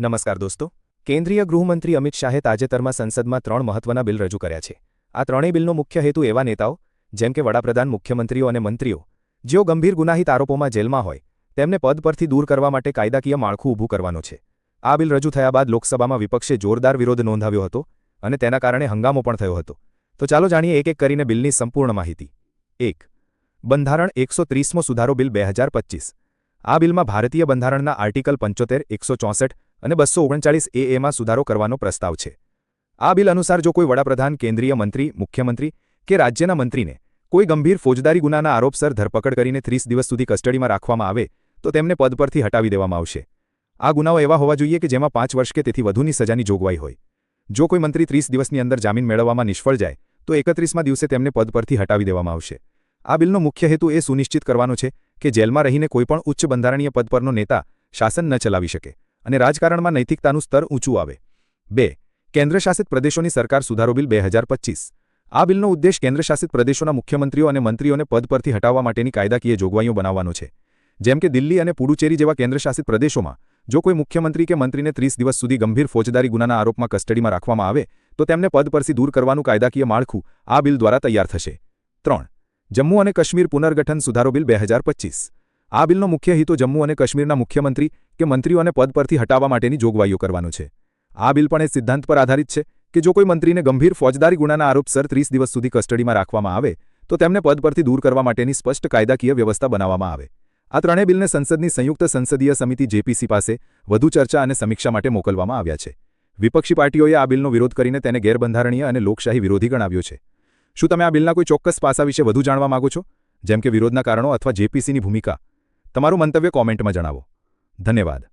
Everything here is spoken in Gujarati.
નમસ્કાર દોસ્તો. કેન્દ્રીય ગૃહમંત્રી અમિત શાહે તાજેતરમાં સંસદમાં ત્રણ મહત્વના બિલ રજૂ કર્યા છે. આ ત્રણેય બિલનો મુખ્ય હેતુ એવા નેતાઓ, જેમ કે વડાપ્રધાન, મુખ્યમંત્રીઓ અને મંત્રીઓ, જેઓ ગંભીર ગુનાહિત આરોપોમાં જેલમાં હોય, તેમને પદ પરથી દૂર કરવા માટે કાયદાકીય માળખું ઊભું કરવાનો છે. આ બિલ રજૂ થયા બાદ લોકસભામાં વિપક્ષે જોરદાર વિરોધ નોંધાવ્યો હતો અને તેના કારણે હંગામો પણ થયો હતો. તો ચાલો જાણીએ એક એક કરીને બિલની સંપૂર્ણ માહિતી. એક. બંધારણ એકસો ત્રીસમો સુધારો બિલ બે આ બિલમાં ભારતીય બંધારણના આર્ટિકલ પંચોતેર, એકસો ચોસઠ અને બસો ઓગણચાળીસ એ એમાં સુધારો કરવાનો પ્રસ્તાવ છે. આ બિલ અનુસાર જો કોઈ વડાપ્રધાન, કેન્દ્રીય મંત્રી, મુખ્યમંત્રી કે રાજ્યના મંત્રીને કોઈ ગંભીર ફોજદારી ગુનાના આરોપસર ધરપકડ કરીને ત્રીસ દિવસ સુધી કસ્ટડીમાં રાખવામાં આવે, તો તેમને પદ પરથી હટાવી દેવામાં આવશે. આ ગુનાઓ એવા હોવા જોઈએ કે જેમાં પાંચ વર્ષ કે તેથી વધુની સજાની જોગવાઈ હોય. જો કોઈ મંત્રી ત્રીસ દિવસની અંદર જામીન મેળવવામાં નિષ્ફળ જાય, તો એકત્રીસમાં દિવસે તેમને પદ પરથી હટાવી દેવામાં આવશે. આ બિલનો મુખ્ય હેતુ એ સુનિશ્ચિત કરવાનો છે કે જેલમાં રહીને કોઈપણ ઉચ્ચ બંધારણીય પદ પરનો નેતા શાસન ન ચલાવી શકે. અને રાજકારણમાં નૈતિકતાનું સ્તર ઊંચું આવે. બે, કેન્દ્રશાસિત પ્રદેશોની સરકાર સુધારો બિલ બે આ બિલનો ઉદ્દેશ કેન્દ્રશાસિત પ્રદેશોના મુખ્યમંત્રીઓ અને મંત્રીઓને પદ પરથી હટાવવા માટેની કાયદાકીય જોગવાઈઓ બનાવવાનો છે. જેમ કે દિલ્હી અને પુડુચેરી જેવા કેન્દ્રશાસિત પ્રદેશોમાં જો કોઈ મુખ્યમંત્રી કે મંત્રીને ત્રીસ દિવસ સુધી ગંભીર ફોજદારી ગુનાના આરોપમાં કસ્ટડીમાં રાખવામાં આવે, તો તેમને પદ પરથી દૂર કરવાનું કાયદાકીય માળખું આ બિલ દ્વારા તૈયાર થશે. ત્રણ, જમ્મુ અને કાશ્મીર પુનર્ગઠન સુધારો બિલ બે આ બિલનો મુખ્ય હિતો જમ્મુ અને કાશ્મીરના મુખ્યમંત્રી કે મંત્રીઓને પદ પરથી હટાવવા માટેની જોગવાઈઓ કરવાનો છે. આ બિલ પણ એ સિદ્ધાંત પર આધારિત છે કે જો કોઈ મંત્રીને ગંભીર ફોજદારી ગુનાના આરોપસર ત્રીસ દિવસ સુધી કસ્ટડીમાં રાખવામાં આવે, તો તેમને પદ પરથી દૂર કરવા માટેની સ્પષ્ટ કાયદાકીય વ્યવસ્થા બનાવવામાં આવે. આ ત્રણેય બિલને સંસદની સંયુક્ત સંસદીય સમિતિ જેપીસી પાસે વધુ ચર્ચા અને સમીક્ષા માટે મોકલવામાં આવ્યા છે. વિપક્ષી પાર્ટીઓએ આ બિલનો વિરોધ કરીને તેને ગેરબંધારણીય અને લોકશાહી વિરોધી ગણાવ્યો છે. શું તમે આ બિલના કોઈ ચોક્કસ પાસા વિશે વધુ જાણવા માગો છો? જેમ કે વિરોધના કારણો અથવા જેપીસીની ભૂમિકા? તમારું મંતવ્ય કોમેન્ટમાં જણાવો. ધન્યવાદ.